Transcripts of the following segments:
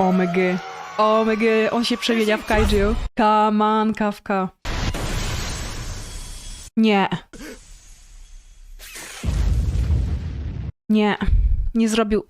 Omg. Omg, on się przemienia w kaiju. On, Kawka. Nie. Nie. Nie zrobił.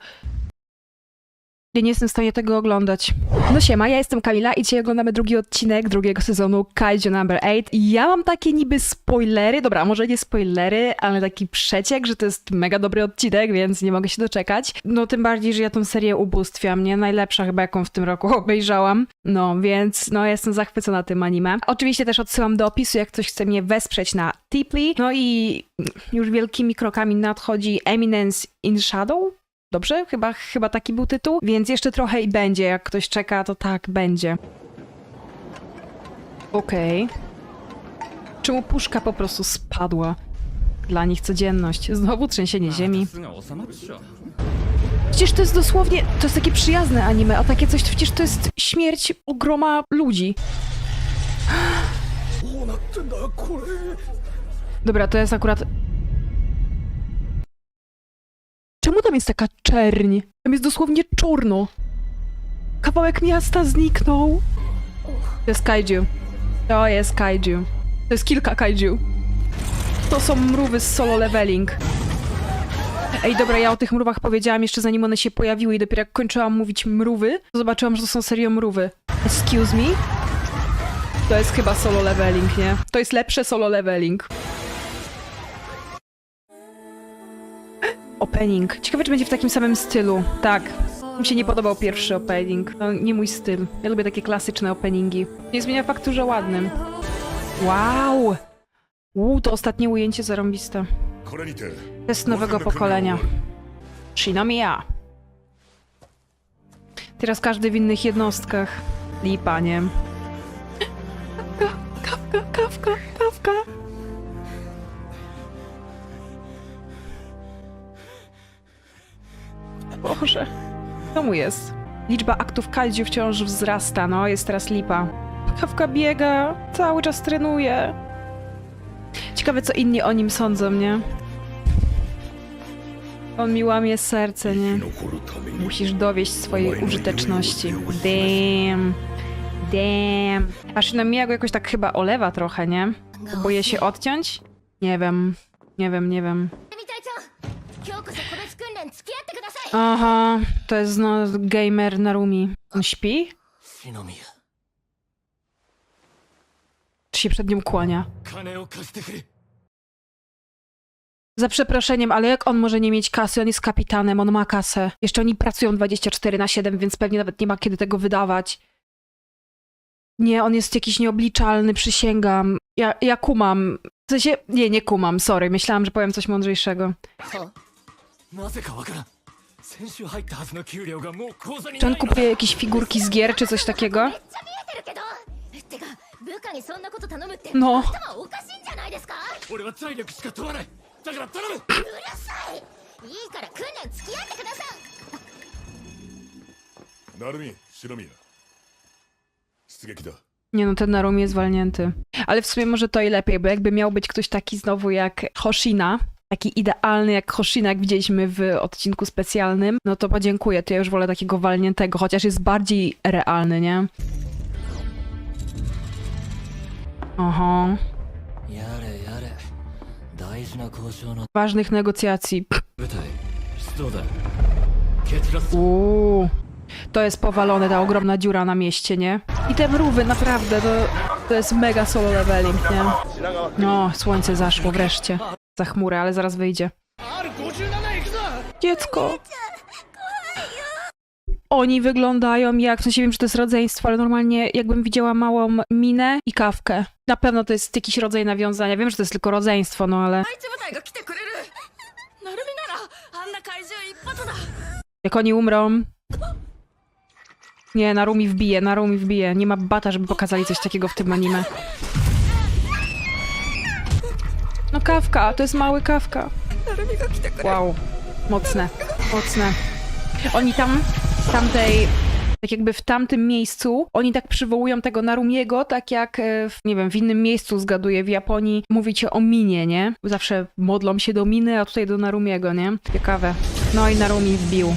Nie jestem w stanie tego oglądać. No siema, ja jestem Kamila i dzisiaj oglądamy drugi odcinek drugiego sezonu Kaiju Number 8. I ja mam takie niby spoilery, dobra, może nie spoilery, ale taki przeciek, że to jest mega dobry odcinek, więc nie mogę się doczekać. No tym bardziej, że ja tą serię ubóstwiam, nie? Najlepsza chyba, jaką w tym roku obejrzałam. No, więc no jestem zachwycona tym anime. Oczywiście też odsyłam do opisu, jak ktoś chce mnie wesprzeć na Tiply. No i już wielkimi krokami nadchodzi Eminence in Shadow, Dobrze? Chyba, chyba taki był tytuł. Więc jeszcze trochę i będzie. Jak ktoś czeka, to tak, będzie. Okej. Okay. Czemu puszka po prostu spadła? Dla nich codzienność. Znowu trzęsienie ziemi. Przecież to jest dosłownie, to jest takie przyjazne anime, a takie coś, przecież to jest śmierć ogroma ludzi. Dobra, to jest akurat Czemu tam jest taka czerń? Tam jest dosłownie czarno. Kawałek miasta zniknął. To jest kaiju. To jest kaiju. To jest kilka kaiju. To są mrówy z solo leveling. Ej, dobra, ja o tych mrówach powiedziałam jeszcze zanim one się pojawiły i dopiero jak kończyłam mówić mrówy, to zobaczyłam, że to są serio mrówy. Excuse me? To jest chyba solo leveling, nie? To jest lepsze solo leveling. opening. Ciekawe, czy będzie w takim samym stylu. Tak. Mi się nie podobał pierwszy opening. No, nie mój styl. Ja lubię takie klasyczne openingi. Nie zmienia faktu, że ładnym. Wow! Uuu, to ostatnie ujęcie zarąbiste. Test nowego pokolenia. Shinomiya. Teraz każdy w innych jednostkach. Lipa, nie? Kawka, kawka, kawka, kawka. Boże. Co mu jest? Liczba aktów kaldziu wciąż wzrasta, no jest teraz lipa. Kawka biega, cały czas trenuje. Ciekawe, co inni o nim sądzą, nie? On mi łamie serce, nie? Musisz dowieść swojej użyteczności. Damn. Damn. Aż na go jakoś tak chyba olewa trochę, nie? Boję się odciąć? Nie wiem. Nie wiem, nie wiem. Aha, to jest no gamer Narumi. On śpi? Czy się przed nim kłania? Za przeproszeniem, ale jak on może nie mieć kasy? On jest kapitanem, on ma kasę. Jeszcze oni pracują 24 na 7, więc pewnie nawet nie ma kiedy tego wydawać. Nie, on jest jakiś nieobliczalny, przysięgam. Ja, ja kumam. W sensie, nie, nie kumam, sorry. Myślałam, że powiem coś mądrzejszego. Czy on kupuje jakieś figurki z gier czy coś takiego? No. Nie no, ten Narumi jest walnięty. Ale w sumie może to i lepiej, bo jakby miał być ktoś taki znowu jak Hoshina, taki idealny jak Hoshina, jak widzieliśmy w odcinku specjalnym, no to podziękuję. To ja już wolę takiego walniętego, chociaż jest bardziej realny, nie? Oho. Ważnych negocjacji. Uuu. To jest powalone, ta ogromna dziura na mieście, nie? I te mrówy, naprawdę, to, to jest mega solo leveling, nie? No, słońce zaszło wreszcie za chmurę, ale zaraz wyjdzie. Dziecko! Oni wyglądają jak, w sensie wiem, że to jest rodzeństwo, ale normalnie jakbym widziała małą minę i kawkę. Na pewno to jest jakiś rodzaj nawiązania. Wiem, że to jest tylko rodzeństwo, no ale... Jak oni umrą... Nie, Narumi wbije, Narumi wbije. Nie ma bata, żeby pokazali coś takiego w tym anime No kawka, to jest mały kawka. なるみが来てくれる Wow, mocne, mocne. Oni tam, w tamtej, tak jakby w tamtym miejscu, oni tak przywołują tego Narumiego, tak jak, e, w, nie wiem, w innym miejscu, zgaduję, w Japonii mówicie o minie, nie? Zawsze modlą się do miny, a tutaj do Narumiego, nie? Ciekawe. No i Narumi wbił.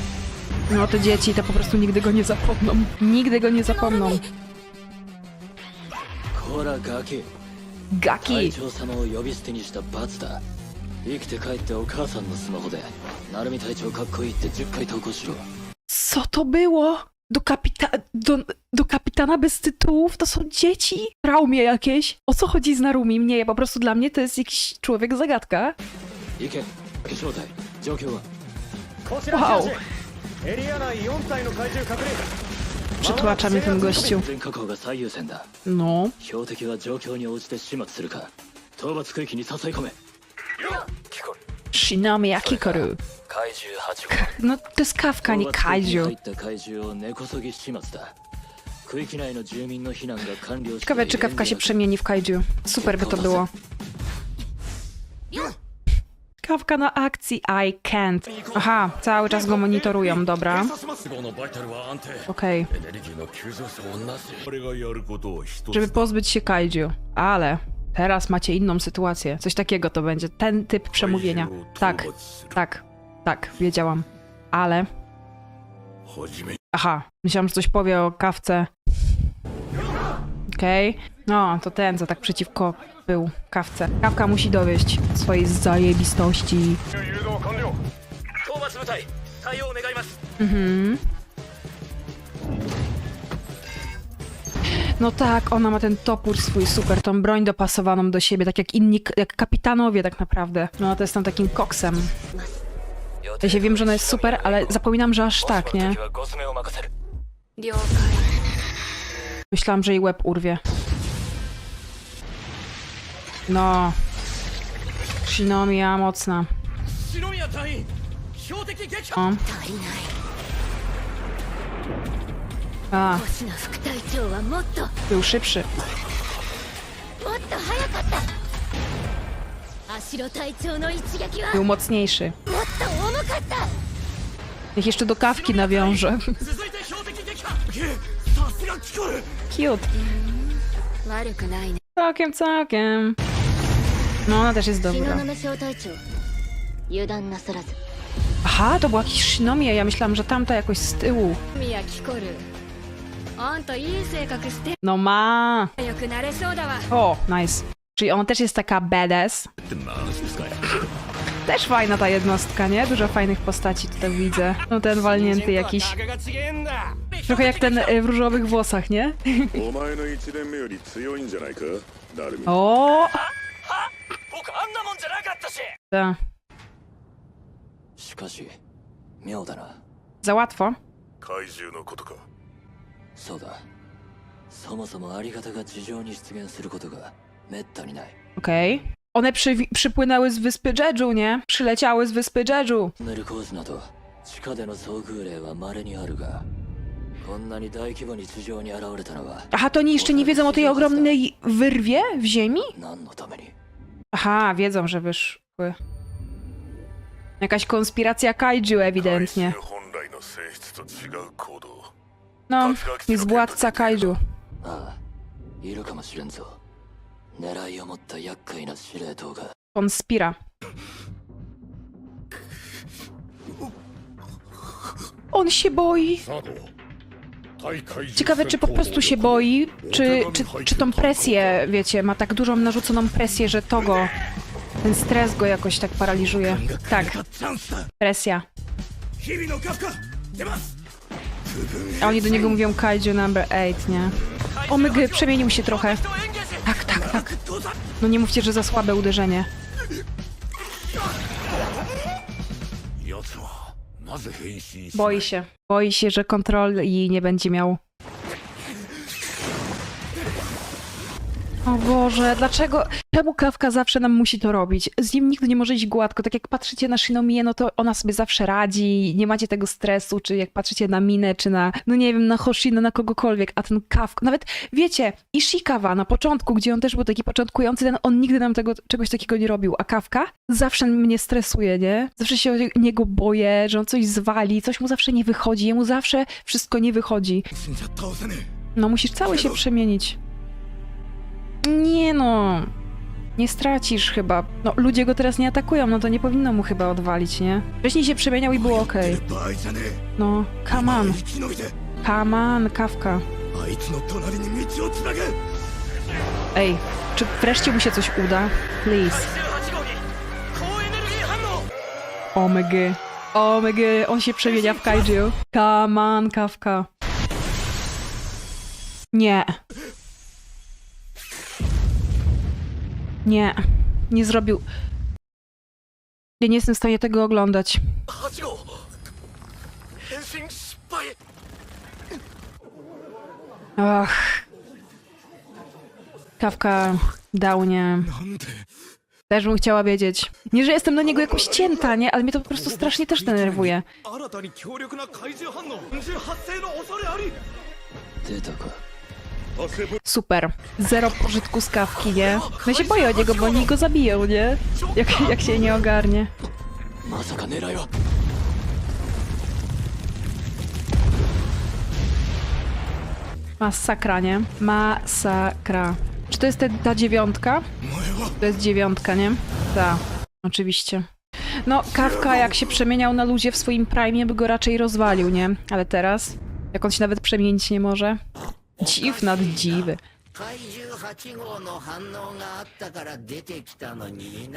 No te dzieci to po prostu nigdy go nie zapomną. Nigdy go nie zapomną. こらガキ Gaki! 隊長様を呼び捨てにした罰だ生きて帰ってお母さんのスマホで成海隊長かっこいいって10回投稿しろ Co to było? Do, kapita do, do kapitana bez tytułów? To są dzieci? Traumie jakieś? O co chodzi z Narumim? Nie, po prostu dla mnie to jest jakiś człowiek zagadka. 行け正体状況は Wow! エリア内4体の怪獣確認 przytłacza mnie ten gościu. No. Shinami Yakikoru. No to jest kawka, nie kaiju. Ciekawe, czy kawka się przemieni w kaiju. Super by to było słuchawka na akcji I can't. Aha, cały czas go monitorują, dobra. Okej. Okay. Żeby pozbyć się kaiju. Ale teraz macie inną sytuację. Coś takiego to będzie. Ten typ przemówienia. Tak, tak, tak, wiedziałam. Ale... Aha, myślałam, że coś powie o kawce. Okej. Okay. No, to ten, co tak przeciwko był kawce. Kawka musi dowieść swojej zajebistości. Mhm. No tak, ona ma ten topór swój super, tą broń dopasowaną do siebie, tak jak inni, jak kapitanowie tak naprawdę. No to jest tam takim koksem. Ja się wiem, że ona jest super, ale zapominam, że aż tak, nie? Myślałam, że jej łeb urwie. No. Shinomiya mocna. O. A. Był szybszy. Był mocniejszy. Niech jeszcze do kawki nawiążę. Cute. Całkiem, całkiem. No, ona też jest 東 dobra. 雲小隊長油断なさらず Aha, to była jakiś Shinomiya. Ja myślałam, że tamta jakoś z tyłu. 宮キコルあんたいい性格して No ma. よくなれそうだわ O, nice. Czyli ona też jest taka badass. って何の話ですかい Też fajna ta jednostka, nie? Dużo fajnych postaci tutaj widzę. No ten walnięty jakiś. 格が違えんだ Trochę jak ten y, w różowych włosach, nie? お前の一年目より強いんじゃないかダルミ O! 僕あんなもんじゃなかったし Ta. しかし妙だな Za łatwo. 怪獣のことかそうだそもそもありがたが地上に出現することがめったにない Okej. One przywi- przypłynęły z wyspy Jeju, nie? Przyleciały z wyspy Jeju. ネルコーズなど地下での遭遇例は稀にあるがこんなに大規模に地上に現れたのは Aha, to oni jeszcze nie wiedzą o tej ogromnej wyrwie w ziemi? 何のために Aha, wiedzą, że wyszły. Jakaś konspiracja kaiju ewidentnie. 怪獣本来の性質と違う行動 No, jest władca kaiju. ああいるかもしれんぞ狙いを持った厄介な司令塔が Konspira. On się boi. サゴ対怪獣 Ciekawe, czy po prostu się boi, czy, czy, czy tą presję, wiecie, ma tak dużą narzuconą presję, że to go, ten stres go jakoś tak paraliżuje. Tak, presja. A oni do niego mówią kaiju number 8, nie? O mygy, przemienił się trochę. Tak, tak, tak. No nie mówcie, że za słabe uderzenie. Boi się. Boi się, że kontroli nie będzie miał. O Boże, dlaczego, czemu kawka zawsze nam musi to robić? Z nim nigdy nie może iść gładko. Tak jak patrzycie na Shinomię, no to ona sobie zawsze radzi, nie macie tego stresu, czy jak patrzycie na Minę, czy na, no nie wiem, na Hoshino, na kogokolwiek, a ten kawka, nawet wiecie, Ishikawa na początku, gdzie on też był taki początkujący, ten on nigdy nam tego, czegoś takiego nie robił, a kawka zawsze mnie stresuje, nie? Zawsze się o niego boję, że on coś zwali, coś mu zawsze nie wychodzi, jemu zawsze wszystko nie wychodzi. No musisz cały się przemienić. Nie no. Nie stracisz chyba. No, ludzie go teraz nie atakują, no to nie powinno mu chyba odwalić, nie? Wcześniej się przemieniał i było okej. No, come on. Come on, kawka. Ej, czy wreszcie mu się coś uda? Please. Omega. Omega, on się przemienia w kaiju. Come on, kawka. Nie. Nie, nie zrobił. Ja nie jestem w stanie tego oglądać. Ach. Kawka Downie. Też bym chciała wiedzieć. Nie, że jestem na niego jakoś cięta, nie? Ale mnie to po prostu strasznie też denerwuje. Super. Zero pożytku z kawki, nie? No się boję o niego, bo oni go zabiją, nie? Jak, jak się nie ogarnie. Masakra, nie? Masakra. Czy to jest te, ta dziewiątka? To jest dziewiątka, nie? Tak, oczywiście. No, Kawka jak się przemieniał na ludzie w swoim prime, by go raczej rozwalił, nie? Ale teraz, jak on się nawet przemienić nie może dziw nad dziwy.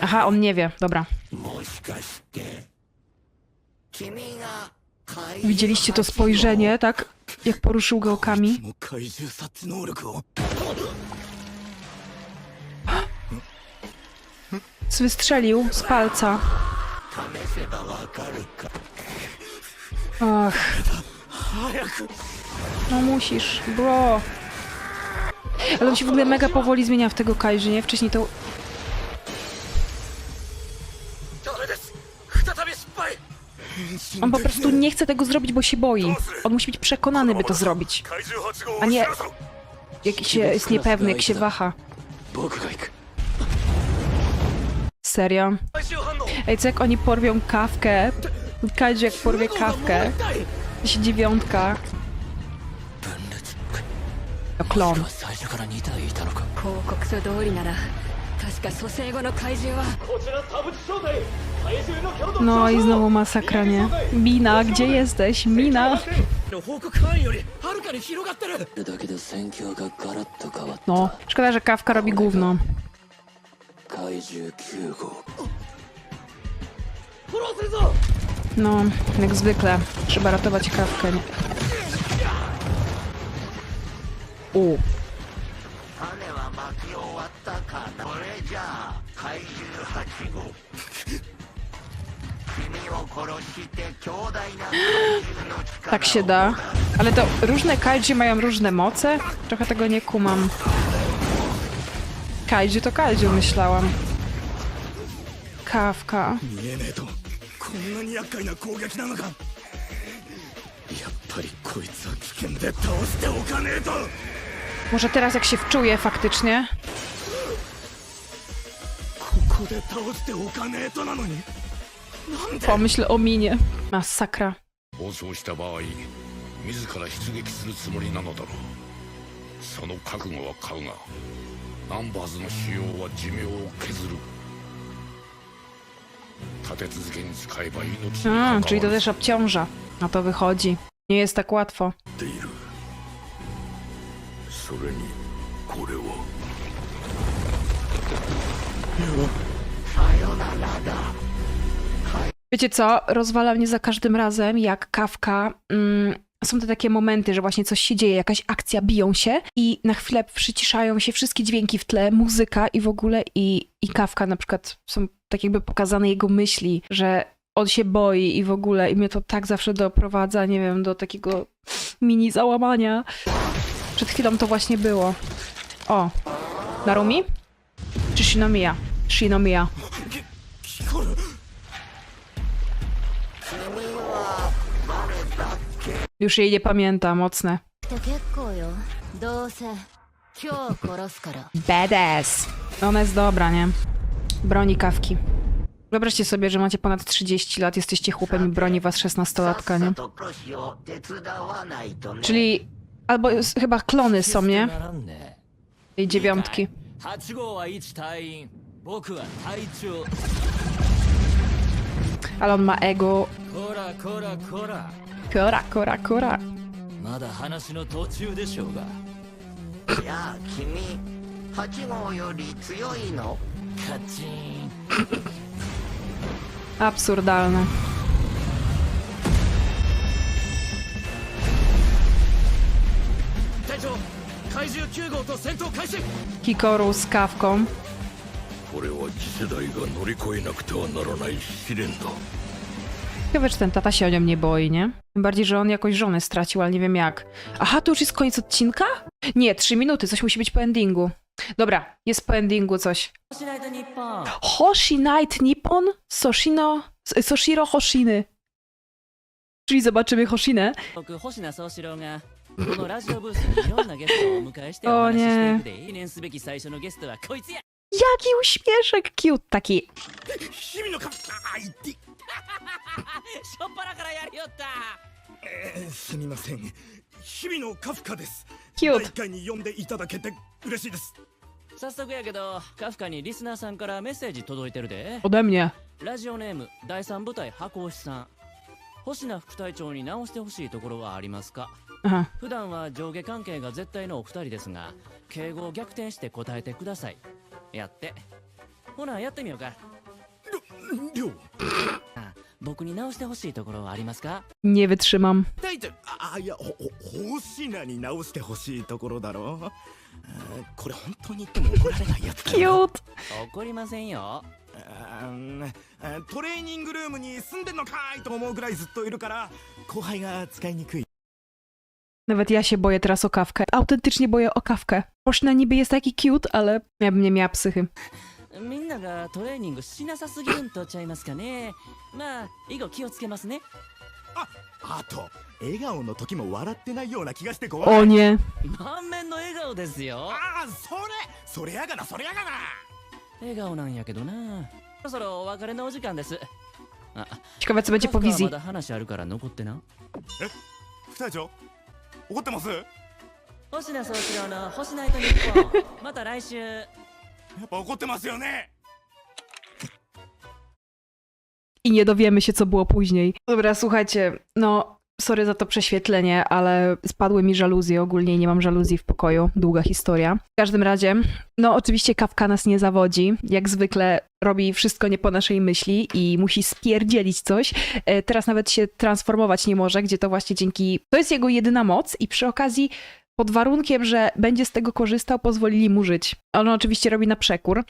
Aha, on nie wie, dobra. Widzieliście to spojrzenie, tak? Jak poruszył go okami? Wystrzelił z palca. Ach. No musisz, bro. Ale on się w ogóle mega powoli zmienia w tego Kai, że nie? Wcześniej to... On po prostu nie chce tego zrobić, bo się boi. On musi być przekonany, by to zrobić. A nie... Jak się jest niepewny, jak się waha. Serio? Ej, co jak oni porwią kawkę? Kajdzi jak porwie kawkę. Się dziewiątka 分裂 To klon. 最初から2体いたのか報告書通りなら確か蘇生後の怪獣はこちらサブ地正体怪獣の強度 No i znowu masakra, nie? Mina, gdzie jesteś? Mina! の報告範囲よりはるかに広がってるそれだけで戦況がガラッと変わった、 No, szkoda, że kawka robi gówno. 怪獣9号フォローするぞ No, jak zwykle. Trzeba ratować kawkę. nie? U. 種は巻き終わったかなこれじゃあ怪獣8号君を殺して強大な怪獣の力 Tak się da. Ale to różne kaiju mają różne moce? Trochę tego nie kumam. Kaiju to kaiju, myślałam. Kawka. Może teraz jak się wczuję faktycznie. Pomyśl o minie. Masakra. A, czyli to też obciąża. Na to wychodzi. Nie jest tak łatwo. っているそれにこれを Wiecie co? Rozwala mnie za każdym razem, jak kawka. Mm, są te takie momenty, że właśnie coś się dzieje, jakaś akcja, biją się i na chwilę przyciszają się wszystkie dźwięki w tle, muzyka i w ogóle i, i kawka na przykład są tak jakby pokazane jego myśli, że on się boi i w ogóle i mnie to tak zawsze doprowadza, nie wiem, do takiego mini załamania. Przed chwilą to właśnie było. O. Narumi? Czy Shinomiya? Shinomiya. Już jej nie pamięta, mocne. Badass. No, ona jest dobra, nie? Broni kawki. Wyobraźcie sobie, że macie ponad 30 lat, jesteście chłopem i broni was 16-latka, nie? Czyli albo jest, chyba klony są, nie? ならんね Tej dziewiątki. 8号は1隊員 僕は隊長 Ale on ma ego. こらこらこら Kora, kora, kora. まだ話の途中でしょうがじゃあ君8号より強いのカチン Absurdalne. Hikoru z kawką. これは次世代が乗り越えなくてはならない試練だ Ciekawe, czy ten tata się o nią nie boi, nie? Tym bardziej, że on jakoś żonę stracił, ale nie wiem jak. Aha, to już jest koniec odcinka? Nie, trzy minuty, coś musi być po endingu. Dobra, jest po endingu coś. しないと日本 Hoshi Night Nippon Soshino... S- Soshiro Hoshiny. Czyli zobaczymy Hoshinę. このラジオブースにいろんなゲストをお迎えしておお話ししていねくで 記念すべき最初のゲストはこいつや。Jaki uśmieszek, cute taki. 日々のかあいって。しょっぱなからやりよった。えーすみません。日々のカフカです。キュート。第一回に呼んでいただけて嬉しいです。早速やけどカフカにリスナーさんからメッセージ届いてるで。Ode mnie. ラジオネーム第三部隊箱押さん。星名副隊長に直してほしいところはありますか？普段は上下関係が絶対のお二人ですが敬語を逆転して答えてください。やって。ほなやってみようか。りょう。あ僕に直してほしいところはありますか？Nie wytrzymam. 大ちゃんああいやほほ星名に直してほしいところだろ。これ本当に言っても怒られないやつ.怒りませんよ。あーあトレーニングルームに住んでんのかいと思うぐらいずっといるから後輩が使いにくい Nawet ja się boję teraz o kawkę. Autentycznie boję o kawkę. Hoshina niby jest taki cute, ale ja bym nie miała psychy. みんながトレーニングしなさすぎるんとちゃいますかねまあ以後気をつけますねあと笑顔の時も笑ってないような気がして怖い O nie. 満面の笑顔ですよああそれそれやがなそれやがな笑顔なんやけどなそろそろお別れのお時間ですあ Ciekawe, co będzie カ po フカは wizji. まだ話あるから残ってな副隊長 怒ってますや星名総一郎の星ナイト日本また来週っぱ怒ってますよね I nie dowiemy się, co było później. Dobra, słuchajcie, no, sorry za to prześwietlenie, ale spadły mi żaluzje. Ogólnie nie mam żaluzji w pokoju. Długa historia. W każdym razie, no, oczywiście kawka nas nie zawodzi. Jak zwykle robi wszystko nie po naszej myśli i musi spierdzielić coś. E, Teraz nawet się transformować nie może, gdzie to właśnie dzięki. To jest jego jedyna moc i przy okazji. Pod warunkiem, że będzie z tego korzystał, pozwolili mu żyć. On oczywiście robi na przekór.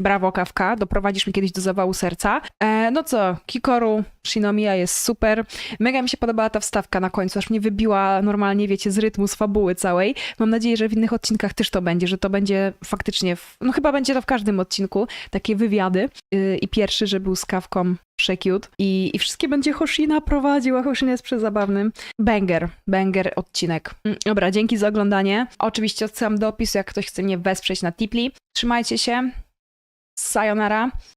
Brawo, Kawka, doprowadzisz mnie kiedyś do zawału serca. E, no co, Kikoru, Shinomiya jest super. Mega mi się podobała ta wstawka na końcu, aż mnie wybiła normalnie, wiecie, z rytmu, z fabuły całej. Mam nadzieję, że w innych odcinkach też to będzie, że to będzie faktycznie, w, no chyba będzie to w każdym odcinku, takie wywiady. Yy, I pierwszy, że był z Kawką Shecute i, i wszystkie będzie Hoshina prowadził, a Hoshina jest przezabawnym. Banger, banger odcinek. Mm, Dobra, dzięki za oglądanie. Oczywiście odsyłam do opisu, jak ktoś chce mnie wesprzeć na Tipli. Trzymajcie się. Sayonara.